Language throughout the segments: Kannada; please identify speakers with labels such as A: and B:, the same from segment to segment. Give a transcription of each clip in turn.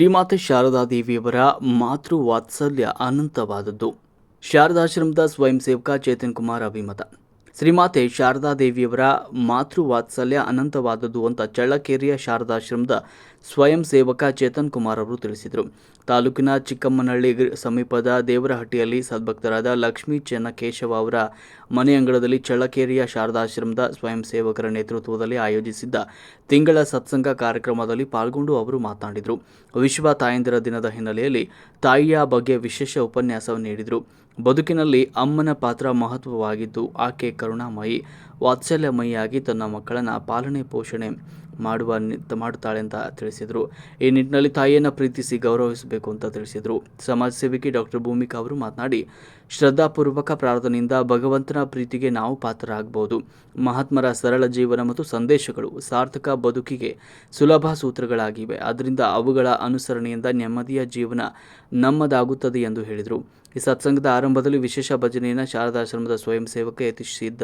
A: ಶ್ರೀಮಾತೆ ಶಾರದಾದೇವಿಯವರ ಮಾತೃ ವಾತ್ಸಲ್ಯ ಅನಂತವಾದದ್ದು. ಶಾರದಾಶ್ರಮದ ಸ್ವಯಂ ಸೇವಕ ಚೇತನ್ ಕುಮಾರ್ ಅಭಿಮತ. ಶ್ರೀಮಾತೆ ಶಾರದಾದೇವಿಯವರ ಮಾತೃ ವಾತ್ಸಲ್ಯ ಅನಂತವಾದದ್ದು ಅಂತ ಚಳ್ಳಕೇರಿಯ ಶಾರದಾಶ್ರಮದ ಸ್ವಯಂ ಸೇವಕ ಚೇತನ್ ಕುಮಾರ್ ಅವರು ತಿಳಿಸಿದರು. ತಾಲೂಕಿನ ಚಿಕ್ಕಮ್ಮನಹಳ್ಳಿ ಸಮೀಪದ ದೇವರಹಟ್ಟಿಯಲ್ಲಿ ಸದ್ಭಕ್ತರಾದ ಲಕ್ಷ್ಮೀ ಚೆನ್ನಕೇಶವ ಅವರ ಮನೆ ಅಂಗಳದಲ್ಲಿ ಚಳ್ಳಕೇರಿಯ ಶಾರದಾಶ್ರಮದ ಸ್ವಯಂ ಸೇವಕರ ನೇತೃತ್ವದಲ್ಲಿ ಆಯೋಜಿಸಿದ್ದ ತಿಂಗಳ ಸತ್ಸಂಗ ಕಾರ್ಯಕ್ರಮದಲ್ಲಿ ಪಾಲ್ಗೊಂಡು ಅವರು ಮಾತನಾಡಿದರು. ವಿಶ್ವ ತಾಯಂದಿರ ದಿನದ ಹಿನ್ನೆಲೆಯಲ್ಲಿ ತಾಯಿಯ ಬಗ್ಗೆ ವಿಶೇಷ ಉಪನ್ಯಾಸ ನೀಡಿದರು. ಬದುಕಿನಲ್ಲಿ ಅಮ್ಮನ ಪಾತ್ರ ಮಹತ್ವವಾಗಿದ್ದು, ಆಕೆ ಕರುಣಾಮಯಿ, ವಾತ್ಸಲ್ಯಮಯಿಯಾಗಿ ತನ್ನ ಮಕ್ಕಳನ್ನ ಪಾಲನೆ ಪೋಷಣೆ ಮಾಡುವ ಮಾಡುತ್ತಾಳೆ ಅಂತ ತಿಳಿಸಿದರು. ಈ ನಿಟ್ಟಿನಲ್ಲಿ ತಾಯಿಯನ್ನು ಪ್ರೀತಿಸಿ ಗೌರವಿಸಬೇಕು ಅಂತ ತಿಳಿಸಿದರು. ಸಮಾಜ ಸೇವಕಿ ಡಾಕ್ಟರ್ ಭೂಮಿಕಾ ಅವರು ಮಾತನಾಡಿ, ಶ್ರದ್ಧಾಪೂರ್ವಕ ಪ್ರಾರ್ಥನೆಯಿಂದ ಭಗವಂತನ ಪ್ರೀತಿಗೆ ನಾವು ಪಾತ್ರರಾಗಬಹುದು ಮಹಾತ್ಮರ ಸರಳ ಜೀವನ ಮತ್ತು ಸಂದೇಶಗಳು ಸಾರ್ಥಕ ಬದುಕಿಗೆ ಸುಲಭ ಸೂತ್ರಗಳಾಗಿವೆ. ಆದ್ದರಿಂದ ಅವುಗಳ ಅನುಸರಣೆಯಿಂದ ನೆಮ್ಮದಿಯ ಜೀವನ ನಮ್ಮದಾಗುತ್ತದೆ ಎಂದು ಹೇಳಿದರು. ಈ ಸತ್ಸಂಗದ ಆರಂಭದಲ್ಲಿ ವಿಶೇಷ ಭಜನೆಯನ್ನು ಶಾರದಾಶ್ರಮದ ಸ್ವಯಂ ಸೇವಕ ಯತೀಶ್ ಸಿದ್ದ,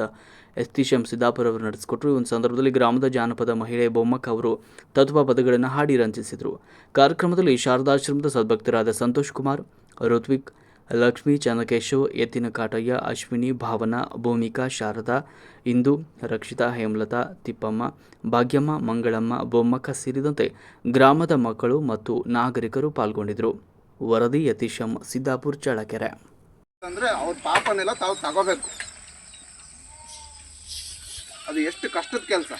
A: ಯತೀಶ್ ಸಿದ್ದಾಪುರ ಅವರು ನಡೆಸಿಕೊಟ್ಟರು ಈ ಒಂದು ಸಂದರ್ಭದಲ್ಲಿ ಗ್ರಾಮದ ಜಾನಪದ ಮಹಿಳೆ ಬೊಮ್ಮಕ್ಕ ಅವರು ತತ್ವ ಪದಗಳನ್ನು ಹಾಡಿ ರಂಜಿಸಿದರು. ಕಾರ್ಯಕ್ರಮದಲ್ಲಿ ಶಾರದಾಶ್ರಮದ ಸದ್ಭಕ್ತರಾದ ಸಂತೋಷ್ ಕುಮಾರ್, ಋತ್ವಿಕ್, ಲಕ್ಷ್ಮೀ, ಚನ್ನಕೇಶವ್ ಎತ್ತಿನ ಕಾಟಯ್ಯ, ಅಶ್ವಿನಿ, ಭಾವನಾ, ಭೂಮಿಕಾ, ಶಾರದಾ, ಇಂದು ರಕ್ಷಿತಾ, ಹೇಮಲತಾ, ತಿಪ್ಪಮ್ಮ, ಭಾಗ್ಯಮ್ಮ, ಮಂಗಳಮ್ಮ, ಬೊಮ್ಮಕ್ಕ ಸೇರಿದಂತೆ ಗ್ರಾಮದ ಮಕ್ಕಳು ಮತ್ತು ನಾಗರಿಕರು ಪಾಲ್ಗೊಂಡಿದ್ದರು ವರದಿ ಯತೀಶಂ, ಸಿದ್ದಾಪುರ್, ಚಳ್ಳಕೆರೆ.
B: ಅಂದ್ರೆ ಅವ್ರ ಪಾಪನೆಲ್ಲ ತಾವು ತಗೋಬೇಕು. ಅದು ಎಷ್ಟು ಕಷ್ಟದ ಕೆಲಸ.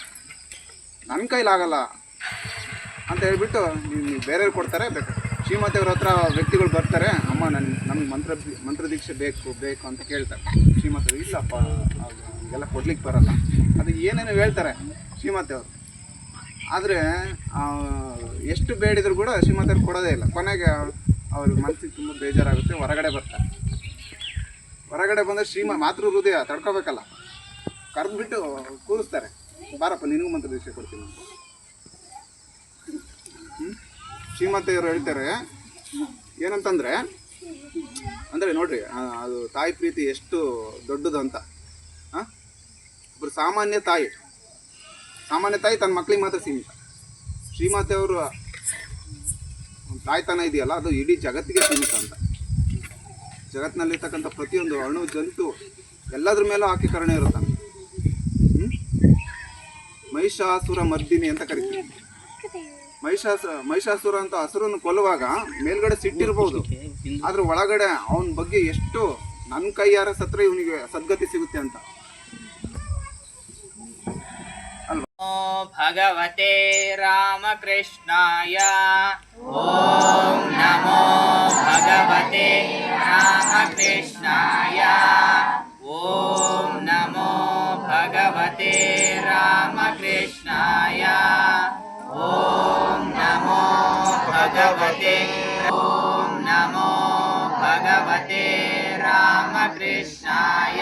B: ನನ್ನ ಕೈಲಾಗಲ್ಲ ಅಂತ ಹೇಳ್ಬಿಟ್ಟು ನೀವು ಬೇರೆಯವ್ರು ಕೊಡ್ತಾರೆ, ಬೇಕು. ಶ್ರೀಮತಿ ಹತ್ರ ವ್ಯಕ್ತಿಗಳು ಬರ್ತಾರೆ, ಅಮ್ಮ ನನ್ನ ನಮ್ಗೆ ಮಂತ್ರ ಮಂತ್ರ ದೀಕ್ಷೆ ಬೇಕು ಬೇಕು ಅಂತ ಕೇಳ್ತಾರೆ. ಶ್ರೀಮತಿ ಇಲ್ಲಪ್ಪ ಎಲ್ಲ ಕೊಡ್ಲಿಕ್ಕೆ ಬರಲ್ಲ. ಅದು ಏನೇನು ಹೇಳ್ತಾರೆ ಶ್ರೀಮತಿ ಆದರೆ ಎಷ್ಟು ಬೇಡಿದ್ರು ಕೂಡ ಶ್ರೀಮತಿ ಕೊಡೋದೇ ಇಲ್ಲ. ಕೊನೆಗೆ ಅವ್ರ ಮನಸ್ಸಿಗೆ ತುಂಬ ಬೇಜಾರಾಗುತ್ತೆ, ಹೊರಗಡೆ ಬರ್ತಾರೆ. ಹೊರಗಡೆ ಬಂದರೆ ಶ್ರೀಮ ಮಾತೃ ಹೃದಯ ತಡ್ಕೋಬೇಕಲ್ಲ. ಕರೆದ್ಬಿಟ್ಟು ಕೂರಿಸ್ತಾರೆ. ಬಾರಪ್ಪ, ನಿನಗೂ ಮಂತ್ರ ದೀಕ್ಷೆ ಕೊಡ್ತೀನಿ. ಅಂತ. ಶ್ರೀಮಂತೆಯವರು ಹೇಳ್ತಾರೆ, ಏನಂತಂದರೆ, ಅಂದರೆ ನೋಡ್ರಿ ಅದು ತಾಯಿ ಪ್ರೀತಿ ಎಷ್ಟು ದೊಡ್ಡದು ಅಂತ. ಹಾಂ ಒಬ್ಬರು ಸಾಮಾನ್ಯ ತಾಯಿ. ಸಾಮಾನ್ಯ ತಾಯಿ ತನ್ನ ಮಕ್ಕಳಿಗೆ ಮಾತ್ರ ಸೀಮಿತ. ಶ್ರೀಮಾತೆ ಅವರು ತಾಯ್ತನ ಇದೆಯಲ್ಲ, ಅದು ಇಡೀ ಜಗತ್ತಿಗೆ ಸೀಮಿತ ಅಂತ. ಜಗತ್ತಿನಲ್ಲಿರ್ತಕ್ಕಂಥ ಪ್ರತಿಯೊಂದು ಅಣು, ಜಂತು, ಎಲ್ಲದ್ರ ಮೇಲೂ ಆಕೆ ಕರುಣೆ ಇರುತ್ತಾನೆ ಮಹಿಷಾಸುರ ಮರ್ದಿನಿ ಅಂತ ಕರಿತೀವಿ. ಮಹಿಷಾಸ, ಮಹಿಷಾಸುರ ಅಂತ ಹಸುರನ್ನು ಕೊಲ್ಲುವಾಗ ಮೇಲ್ಗಡೆ ಸಿಟ್ಟಿರ್ಬೋದು ಆದ್ರೆ ಒಳಗಡೆ ಅವನ ಬಗ್ಗೆ ಎಷ್ಟು ನನ್ನ ಕೈಯಾರ ಸತ್ರ ಇವನಿಗೆ ಸದ್ಗತಿ ಸಿಗುತ್ತೆ ಅಂತ.
C: ಭಗವತೆ ರಾಮಕೃಷ್ಣಾಯ. ॐ नमो भगवते रामकृष्णाय। ॐ नमो भगवते रामकृष्णाय। ॐ नमो भगवते ॐ नमो भगवते रामकृष्णाय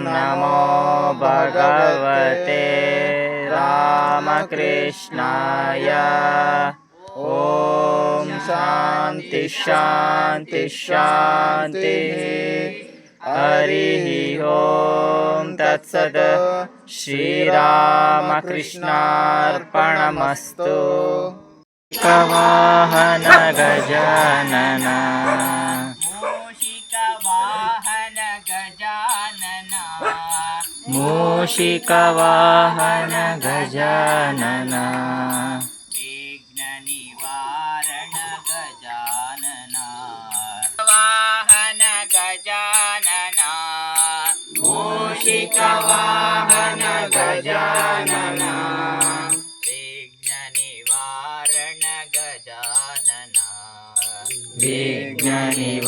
B: नमो भगवते रामकृष्णाय। ॐ शान्ति शान्ति शान्तिः। हरिः ॐ तत्सत्। श्रीरामकृष्णार्पणमस्तु। कवाहन गजानना
C: मूषिकवाहन गजानन विघ्ननिवारण गजानन वाहन गजानन
B: मूषिकवाहन गजानन
C: विघ्ननिवारण गजानन
B: विघ्ननिवारण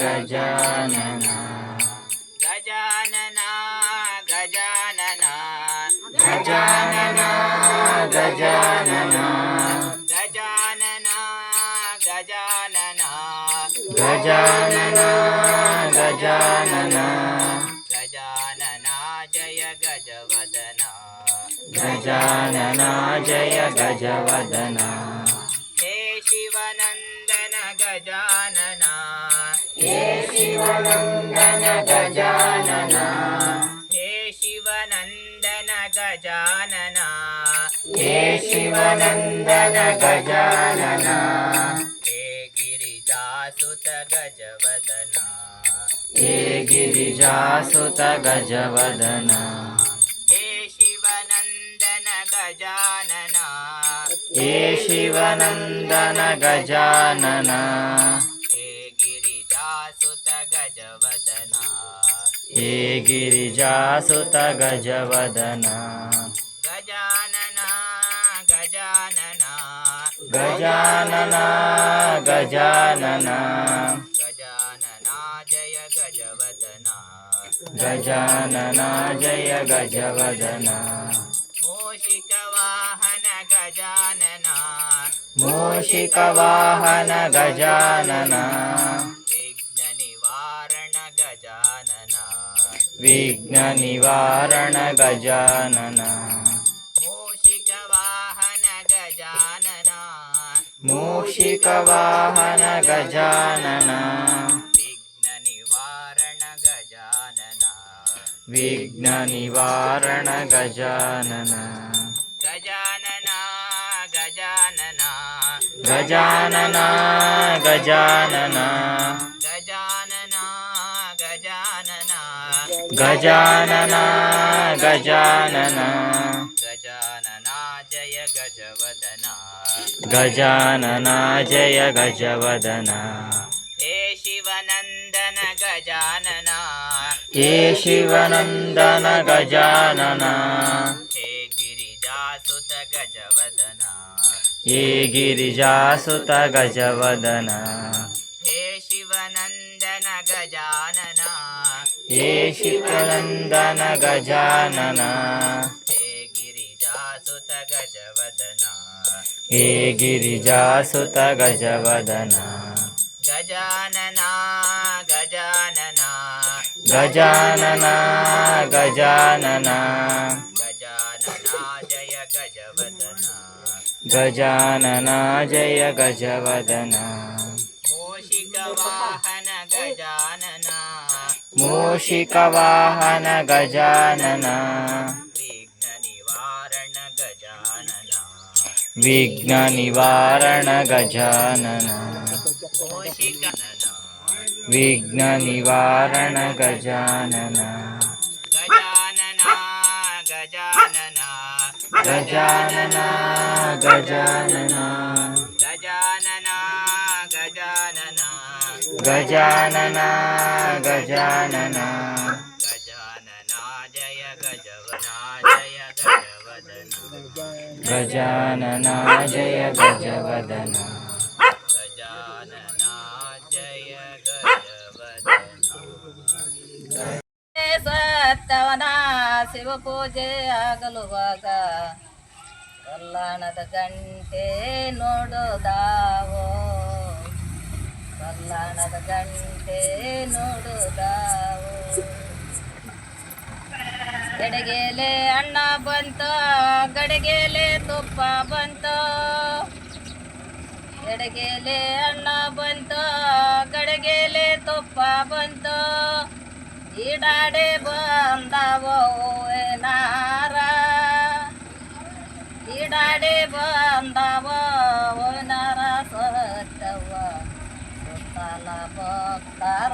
B: गजानन
C: గజానన.
B: గజానన గజానన.
C: గజానన గజానన.
B: గజానన జయ
C: గజవదన. గజానన జయ
B: గజవదన. హే శివనందన
C: గజానన. హే శివనందన
B: గజానన. शिवनन्दन गजानन
C: हे गिरिजासुत गजवदन
B: हे गिरिजासुत गजवदन
C: हे शिवनन्दन गजानन
B: हे शिवनन्दन गजानन
C: हे गिरिजासुत गजवदन
B: हे गिरिजासुत गजवदन
C: गजानन गजानन
B: गजानन
C: जय गजवदन
B: गजानन जय गजवदन
C: मूषिकवाहन गजानन
B: मूषिकवाहन गजानन
C: विघ्ननिवारण गजानन
B: विघ्ननिवारण गजानन
C: मूषिकवाहन गजानन विघ्ननिवारण गजानन
B: विघ्ननिवारण गजानन
C: गजानन। गजानन
B: गजानन। गजानन
C: गजानन। गजानन
B: गजानन गजानन
C: जय गजवदन। हे शिवनन्दन गजानन।
B: हे शिवनन्दन गजानन।
C: हे गिरिजासुत गजवदन।
B: हे गिरिजासुत गजवदन।
C: हे शिवनन्दन गजानन।
B: हे शिवनन्दन गजानन
C: हे गिरिजासुत गजवदन गजानन गजानन।
B: गजानन गजानन।
C: गजानन जय गजवदन।
B: गजानन जय गजवदन।
C: मूषिकवाहन गजानन।
B: मूषिकवाहन गजानन
C: विघ्ननिवारण गजानन
B: विघ्ननिवारण गजानन गजानन
C: गजानन गजानन
B: गजानन गजानन
C: गजानन जय गजवदन
B: गजानन जय गजवदन
D: ಸತ್ತವನ ಶಿವ ಪೂಜೆ ಆಗಲುವಾಗ ಕಲ್ಯಾಣದ ಗಂಟೆ ನೋಡುದಾವೋ ಕಲ್ಯಾಣದ ಗಂಟೆ ನೋಡುದಾವೋ ಎಡಗೆಲೆ ಅಣ್ಣ ಬಂತು, ಗಡಗೆಲೆ ತುಪ್ಪ ಬಂತು. ಎಡಗೆಲೆ ಅಣ್ಣ ಬಂತು, ಗಡಗೆಲೆ ತುಪ್ಪ ಬಂತು. ಈಡಾಡೆ ಬಂದವೋ ನಾರ. ಈಡಾಡೆ ಬಂದವೋ ನಾರ. ಸತ್ತವ ಸುತ್ತಲ ಭಕ್ತರ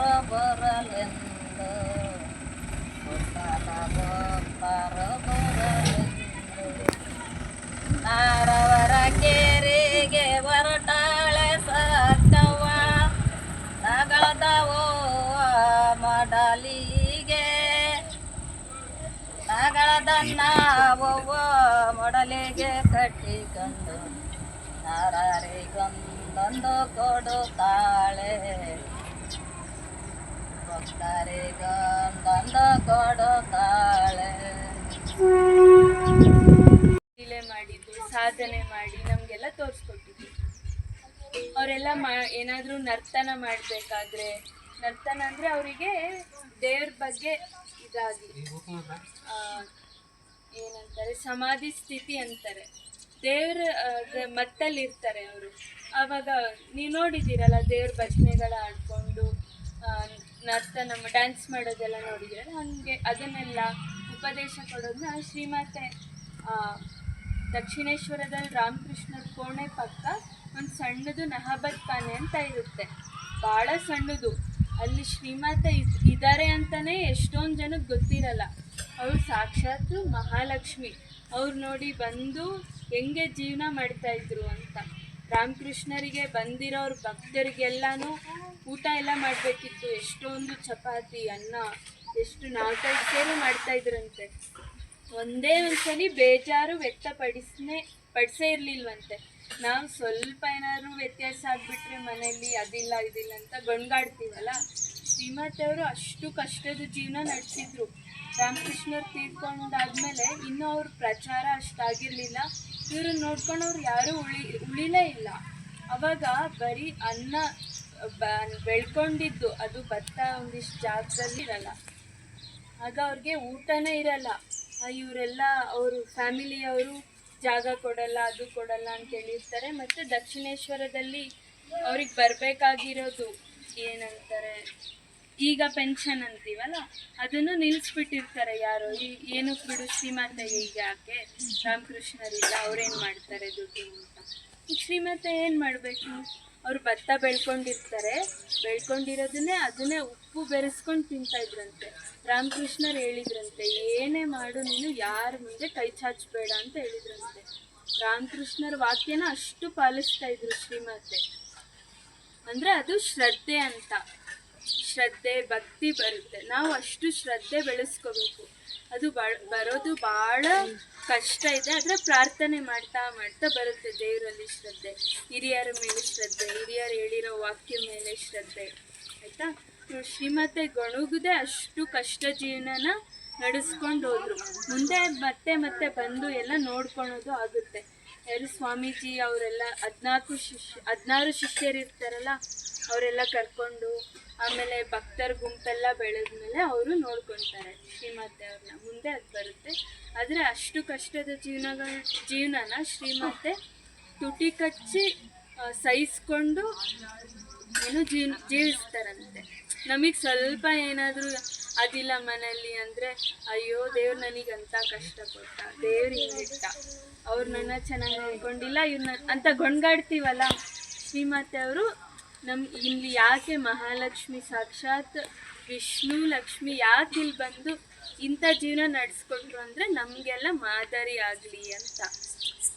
D: ನಗಳದನ್ನವೋ ಮಡಲಿಗೆ ಕಟ್ಟಿಕೊಂಡು ನರರಿಗೊಂದೊಂದು ಕೊಡುತ್ತಾಳೆ. ಭಕ್ತರಿಗೊಂದೊಂದು ಕೊಡುತ್ತಾಳೆ.
E: ಮಾಡಿದ್ದು, ಸಾಧನೆ ಮಾಡಿ ನಮಗೆಲ್ಲ ತೋರಿಸ್ಕೊಟ್ಟಿದ್ರು ಅವರೆಲ್ಲ ಮಾ, ಏನಾದರೂ ನರ್ತನ ಮಾಡಬೇಕಾದ್ರೆ, ನರ್ತನ ಅಂದರೆ ಅವರಿಗೆ ದೇವ್ರ ಬಗ್ಗೆ ಇದಾಗಿ ಏನಂತಾರೆ? ಸಮಾಧಿ ಸ್ಥಿತಿ ಅಂತಾರೆ. ದೇವ್ರ ಮತ್ತಲ್ಲಿರ್ತಾರೆ ಅವರು. ಆವಾಗ ನೀವು ನೋಡಿದ್ದೀರಲ್ಲ, ದೇವ್ರ ಭಜನೆಗಳ ಆಡ್ಕೊಂಡು ನರ್ತ ನಮ್ಮ ಡ್ಯಾನ್ಸ್ ಮಾಡೋದೆಲ್ಲ ನೋಡಿದ್ದೀರಲ್ಲ, ಹಾಗೆ ಅದನ್ನೆಲ್ಲ ಉಪದೇಶ ಕೊಡೋದನ್ನ ಶ್ರೀಮಾತೆ ದಕ್ಷಿಣೇಶ್ವರದಲ್ಲಿ ರಾಮಕೃಷ್ಣರ ಕೋಣೆ ಪಕ್ಕ ಒಂದು ಸಣ್ಣದು ನಹಬತ್ ಖಾನೆ ಅಂತ ಇರುತ್ತೆ. ಭಾಳ ಸಣ್ಣದು. ಅಲ್ಲಿ ಶ್ರೀಮಾತೆ ಇದ್- ಇದ್ದಾರೆ ಅಂತಲೇ ಎಷ್ಟೊಂದು ಜನಕ್ಕೆ ಗೊತ್ತಿರಲ್ಲ. ಅವಳು ಸಾಕ್ಷಾತ್ ಮಹಾಲಕ್ಷ್ಮಿ. ಅವ್ರು ನೋಡಿ ಬಂದು ಹೆಂಗೆ ಜೀವನ ಮಾಡ್ತಾ ಇದ್ರು ಅಂತ. ರಾಮಕೃಷ್ಣರಿಗೆ ಬಂದಿರೋರು ಭಕ್ತರಿಗೆಲ್ಲಾನು ಊಟ ಎಲ್ಲ ಮಾಡಬೇಕಿತ್ತು. ಎಷ್ಟೊಂದು ಚಪಾತಿ, ಅನ್ನ, ಎಷ್ಟು ನಾಲ್ಕೈದು ಸೇರು ಮಾಡ್ತಾ ಇದ್ರಂತೆ. ಒಂದೇ ಒಂದ್ಸಲಿ ಬೇಜಾರು ವ್ಯಕ್ತಪಡಿಸ್ನೆ, ಪಡಿಸೇ ಇರ್ಲಿಲ್ವಂತೆ. ನಾವು ಸ್ವಲ್ಪ ಏನಾದ್ರು ವ್ಯತ್ಯಾಸ ಆಗ್ಬಿಟ್ರೆ ಮನೆಯಲ್ಲಿ ಅದಿಲ್ಲ, ಇದಿಲ್ಲ ಅಂತ ಗೊಣ್ಗಾಡ್ತೀವಲ್ಲ ಶ್ರೀಮತಿಯವರು ಅಷ್ಟು ಕಷ್ಟದ ಜೀವನ ನಡೆಸಿದ್ರು. ರಾಮಕೃಷ್ಣರು ತೀರ್ಕೊಂಡಾದ್ಮೇಲೆ ಇನ್ನೂ ಅವ್ರ ಪ್ರಚಾರ ಅಷ್ಟಾಗಿರಲಿಲ್ಲ. ಇವ್ರನ್ನ ನೋಡ್ಕೊಂಡು ಅವ್ರು ಯಾರೂ ಉಳಿ, ಉಳಿಲೇ ಇಲ್ಲ. ಅವಾಗ ಬರೀ ಅನ್ನ, ಬ, ಬೆಳ್ಕೊಂಡಿದ್ದು. ಅದು ಭತ್ತ ಒಂದಿಷ್ಟು ಜಾಗದಲ್ಲಿ ಇರಲ್ಲ ಆಗ ಅವ್ರಿಗೆ ಊಟನೇ ಇರಲ್ಲ. ಇವರೆಲ್ಲ ಅವರು, ಫ್ಯಾಮಿಲಿಯವರು ಜಾಗ ಕೊಡಲ್ಲ, ಅದು ಕೊಡಲ್ಲ ಅಂತ ಹೇಳಿರ್ತಾರೆ ಮತ್ತು ದಕ್ಷಿಣೇಶ್ವರದಲ್ಲಿ ಅವ್ರಿಗೆ ಬರಬೇಕಾಗಿರೋದು ಏನಂತಾರೆ? ಈಗ ಪೆನ್ಷನ್ ಅಂತೀವಲ್ಲ? ಅದನ್ನು ನಿಲ್ಲಿಸ್ಬಿಟ್ಟಿರ್ತಾರೆ ಯಾರು. ಈ- ಏನಕ್ಕೆ ಬಿಡು ಶ್ರೀಮಾತೆ ಈಗ ಯಾಕೆ ರಾಮಕೃಷ್ಣರಿಲ್ಲ ಅವ್ರೇನು ಮಾಡ್ತಾರೆ ದುಡ್ಡು ಅಂತ. ಈಗ ಶ್ರೀಮಾತೆ ಏನು ಮಾಡಬೇಕು? ಅವ್ರು ಭತ್ತ ಬೆಳ್ಕೊಂಡಿರ್ತಾರೆ. ಬೆಳ್ಕೊಂಡಿರೋದನ್ನೇ ಅದನ್ನೇ ಉಪ್ಪು ಬೆರೆಸ್ಕೊಂಡು ತಿಂತಾ ಇದ್ರಂತೆ. ರಾಮಕೃಷ್ಣರು ಹೇಳಿದ್ರಂತೆ, ಏನೇ ಮಾಡು, ನೀನು ಯಾರ ಮುಂದೆ ಕೈ ಚಾಚಬೇಡ ಅಂತ ಹೇಳಿದ್ರಂತೆ. ರಾಮಕೃಷ್ಣರ ವಾಕ್ಯನ ಅಷ್ಟು ಪಾಲಿಸ್ತಾ ಇದ್ರು ಶ್ರೀಮಾತೆ. ಅಂದರೆ ಅದು ಶ್ರದ್ಧೆ ಅಂತ. ಶ್ರದ್ಧೆ, ಭಕ್ತಿ ಬರುತ್ತೆ. ನಾವು ಅಷ್ಟು ಶ್ರದ್ಧೆ ಬೆಳೆಸ್ಕೋಬೇಕು. ಅದು ಬರೋದು ಭಾಳ ಕಷ್ಟ ಇದೆ. ಆದರೆ ಪ್ರಾರ್ಥನೆ ಮಾಡ್ತಾ ಮಾಡ್ತಾ ಬರುತ್ತೆ ದೇವರಲ್ಲಿ ಶ್ರದ್ಧೆ. ಹಿರಿಯರ ಮೇಲೆ ಶ್ರದ್ಧೆ, ಹಿರಿಯರು ಹೇಳಿರೋ ವಾಕ್ಯ ಮೇಲೆ ಶ್ರದ್ಧೆ. ಆಯಿತಾ? ಶ್ರೀಮತೆ ಗೊಣಗುದೇ ಅಷ್ಟು ಕಷ್ಟ ಜೀವನನ ನಡೆಸ್ಕೊಂಡು ಹೋದ್ರು. ಮುಂದೆ ಮತ್ತೆ ಮತ್ತೆ ಬಂದು ಎಲ್ಲ ನೋಡ್ಕೊಳೋದು ಆಗುತ್ತೆ. ಯಾರು ಸ್ವಾಮೀಜಿ ಅವರೆಲ್ಲ ಹದಿನಾಲ್ಕು ಶಿಷ್ಯ, ಹದಿನಾರು ಶಿಷ್ಯರಿರ್ತಾರಲ್ಲ, ಅವರೆಲ್ಲ ಕರ್ಕೊಂಡು ಆಮೇಲೆ ಭಕ್ತರ ಗುಂಪೆಲ್ಲ ಬೆಳೆದ್ಮೇಲೆ ಅವರು ನೋಡ್ಕೊತಾರೆ ಶ್ರೀಮಾತೆ ಅವ್ರನ್ನ ಮುಂದೆ ಅದು ಬರುತ್ತೆ. ಆದರೆ ಅಷ್ಟು ಕಷ್ಟದ ಜೀವನಗಳ, ಜೀವನನ ಶ್ರೀಮಾತೆ ತುಟಿ ಕಚ್ಚಿ ಸಹಿಸ್ಕೊಂಡು ಏನು ಜೀವ ಜೀವಿಸ್ತಾರಂತೆ. ನಮಗೆ ಸ್ವಲ್ಪ ಏನಾದರೂ ಅದಿಲ್ಲ ಮನೆಯಲ್ಲಿ ಅಂದರೆ, ಅಯ್ಯೋ ದೇವ್ರು ನನಗೆ ಅಂತ ಕಷ್ಟ ಕೊಟ್ಟ ದೇವ್ರು ಹಿಂಗಿಟ್ಟ, ಅವ್ರು ನನ್ನ ಚೆನ್ನಾಗಿ ನೋಡ್ಕೊಂಡಿಲ್ಲ ಇವ್ರನ್ನ ಅಂತ ಗೊಣ್ಗಾಡ್ತೀವಲ್ಲ ಶ್ರೀಮಾತೆ ಅವರು ನಮ್ಮ ಇಲ್ಲಿ ಯಾಕೆ ಮಹಾಲಕ್ಷ್ಮಿ ಸಾಕ್ಷಾತ್ ವಿಷ್ಣು ಲಕ್ಷ್ಮಿ ಯಾಕೆ ಇಲ್ಲಿ ಬಂದು ಇಂಥ ಜೀವನ ನಡೆಸ್ಕೊಟ್ರು ಅಂದರೆ ನಮಗೆಲ್ಲ ಮಾದರಿ ಆಗಲಿ ಅಂತ.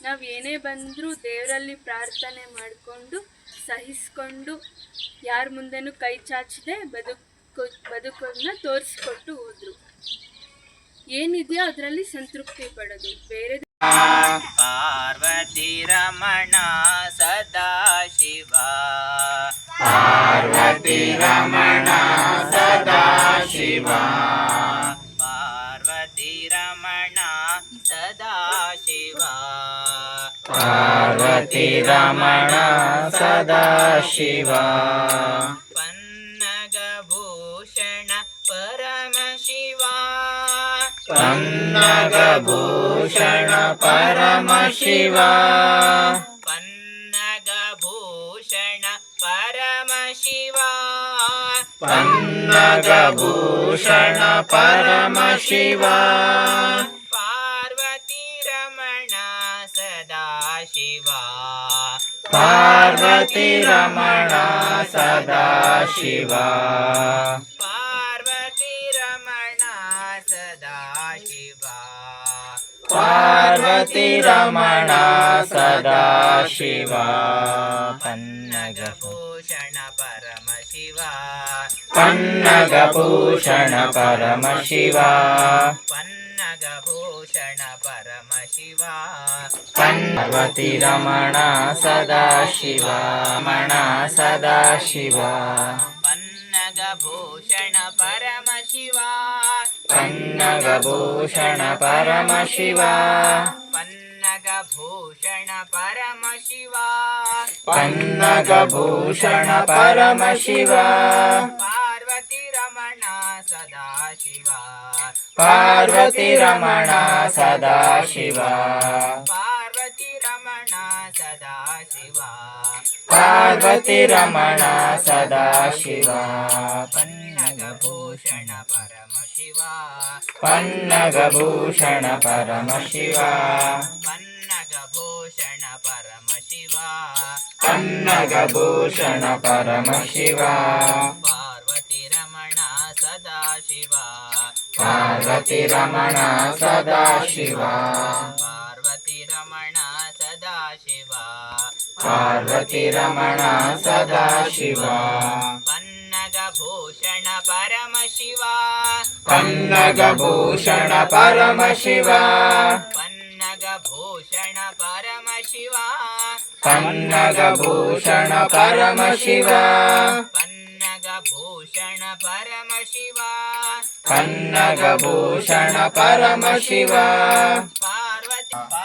E: ನಾವು ಏನೇ ಬಂದರೂ ದೇವರಲ್ಲಿ ಪ್ರಾರ್ಥನೆ ಮಾಡಿಕೊಂಡು, ಸಹಿಸ್ಕೊಂಡು, ಯಾರ ಮುಂದೆನೂ ಕೈ ಚಾಚದೆ, ಬದುಕು, ಬದುಕನ್ನ ತೋರಿಸ್ಕೊಟ್ಟು ಹೋದ್ರು. ಏನಿದೆಯೋ ಅದರಲ್ಲಿ ಸಂತೃಪ್ತಿ ಪಡೋದು. ಬೇರೆ
C: पार्वतीरमणा सदा शिवा। पार्वतीरमणा
B: सदा शिवा। पार्वतीरमणा सदा
C: शिवा। पार्वतीरमणा सदा
B: शिवा। पन्नगभूषण परमशिव
C: पन्नगभूषण परमशिव।
B: पन्नगभूषण परमशिव
C: पार्वतीरमण सदाशिवा।
B: पार्वतीरमण सदाशिवा।
C: पार्वतीरमण ಪಾರ್ವತಿ
B: ರಮಣ ಸದಾ ಶಿವ
C: ಪನ್ನಗಭೂಷಣ ಪರಮ
B: ಶಿವ ಪನ್ನಗಭೂಷಣ
C: ಪರಮ ಶಿವ
B: ಪನ್ನಗಭೂಷಣ ಪರಮ ಶಿವ ಪನ್ನವತಿ
C: ರಮಣ ಸದಾ
B: ಶಿವ ರಮಣ
C: ಸದಾ ಶಿವ ಪನ್ನಗಭೂಷಣ ಪರಮ ಶಿವ
B: पन्नगभूषण परम
C: शिव पन्नग
B: भूषण परम
C: शिवा पन्न
B: परम शिवा
C: पार्वती रमणा सदा शिवा
B: पार्वती रमणा सदा शिवा
C: पार्वती रमणा सदा शिवा
B: पार्वती सदा शिवा
C: पन्नगभूषण परमशिवा।
B: पन्नगभूषण परमशिवा।
C: पन्नगभूषण परमशिवा।
B: पन्नगभूषण परमशिवा।
C: पार्वतीरमण सदाशिवा।
B: पार्वतीरमण सदाशिवा।
C: पार्वतीरमण सदाशिवा।
B: पार्वतीरमण सदाशिवा
C: परमशिवा।
B: पन्नगभूषण परमशिवा।
C: पन्नगभूषण परमशिवा।
B: पन्नगभूषण परमशिवा।
C: पन्नगभूषण परमशिवा।
B: पन्नगभूषण परमशिवा।
C: पार्वती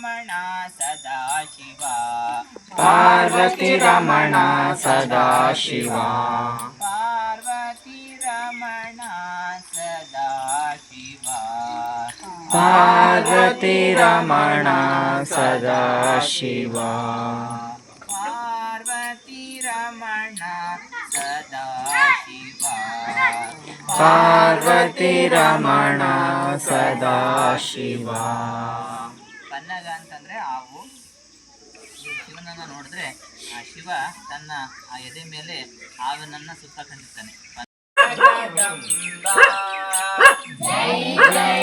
C: रमणा सदा
B: शिवा। पार्वती
C: रमणा सदा
B: शिवा। पार्वती
C: रमणा सदा
B: शिवा। पार्वती
C: रमणा सदा
B: शिवा। पार्वती
C: रमणा सदा शिवा। पार्वती रमणा सदा शिवा। ಶಿವ ತನ್ನ ಆ ಎದೆ ಮೇಲೆ ಹಾವನನ್ನ ಸುತ್ತಕೊಂಡಿರ್ತಾನೆ ಜೈ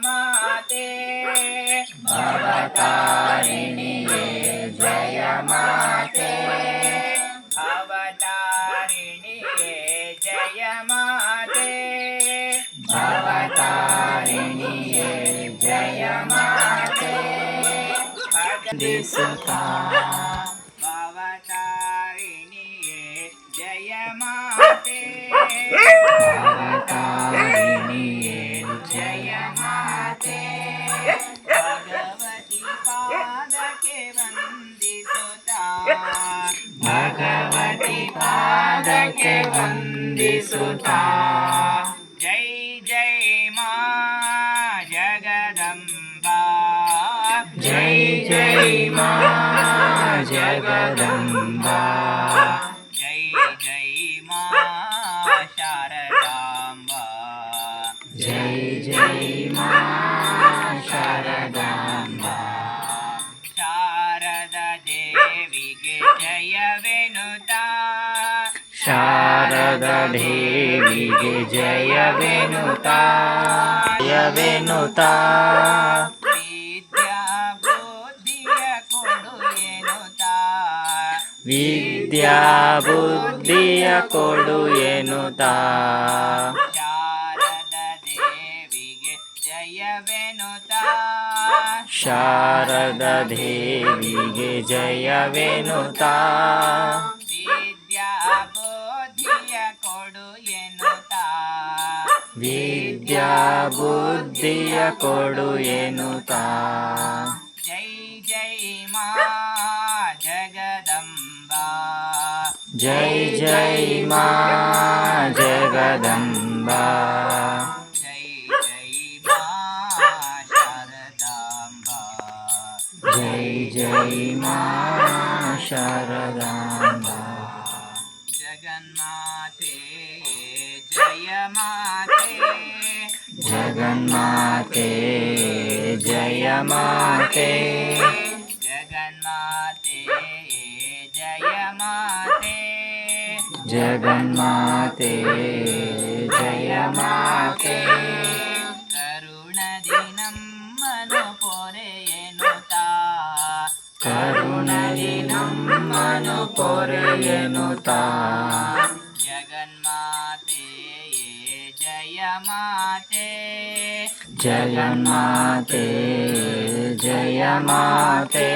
C: माते
B: भवतारिणिये जय माते भवतारिणिये जय माते भवतारिणिये जय माते
C: दिसुता सुधा
B: जय जय मा जगदम्बा जय जय मा जगदम्बा ದೇವಿಗೆ ಜಯವೆನುತಾ ಜಯವೆನುತಾ
C: ವಿದ್ಯಾ ಬುದ್ಧಿಯ ಕೊಡು ಎನ್ನುತ್ತಾ.
B: ಶಾರದ ದೇವಿಗೆ ಜಯವೆನುತಾ విద్యా బుద్ధియ
C: కొడు ఎనుతా జై జై మా జగదంబా జై జై
B: మా జగదంబా జై జై
C: మా శారదాంబా జై జై
B: మా శారదాంబా జగన్మాతే జయ
C: ಜಗನ್ಮಾತೆ ಜಯ ಮಾತೆ.
B: ಜಗನ್ಮಾತೆ ಜಯ ಮಾತೆ.
C: ಜಗನ್ಮಾತೆ ಜಯ ಮಾತೆ. ಕರುಣದಿ ನಮ್ಮನು ಪೊರೆಯನುತಾ
B: ಕರುಣದಿ ನಮ್ಮನು ಪೊರೆಯನುತಾ
C: ಜಗನ್ಮಾತೆ ಜಯ ಮಾತೆ.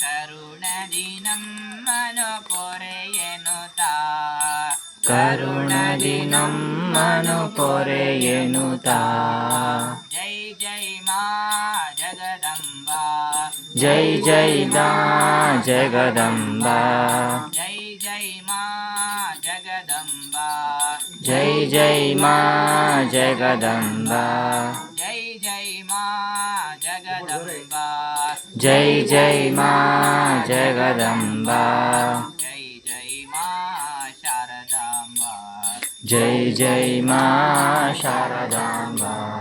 C: ಕರುಣದಿ ನಮ್ಮನು ಪೊರೆಯನುತಾ
B: ಕರುಣದಿ ನಮ್ಮನು ಪೊರೆಯನುತಾ
C: ಜೈ ಜೈ ಮಾ ಜಗದಂಬಾ.
B: ಜೈ ಜೈ ದಾ ಜಗದಂಬಾ. జై జై మా జగదంబ.
C: జై జై మా జగదంబ.
B: జై జై మా జగదంబ.
C: జై జై మా శారదాంబ.
B: జై జై మా శారదాంబ.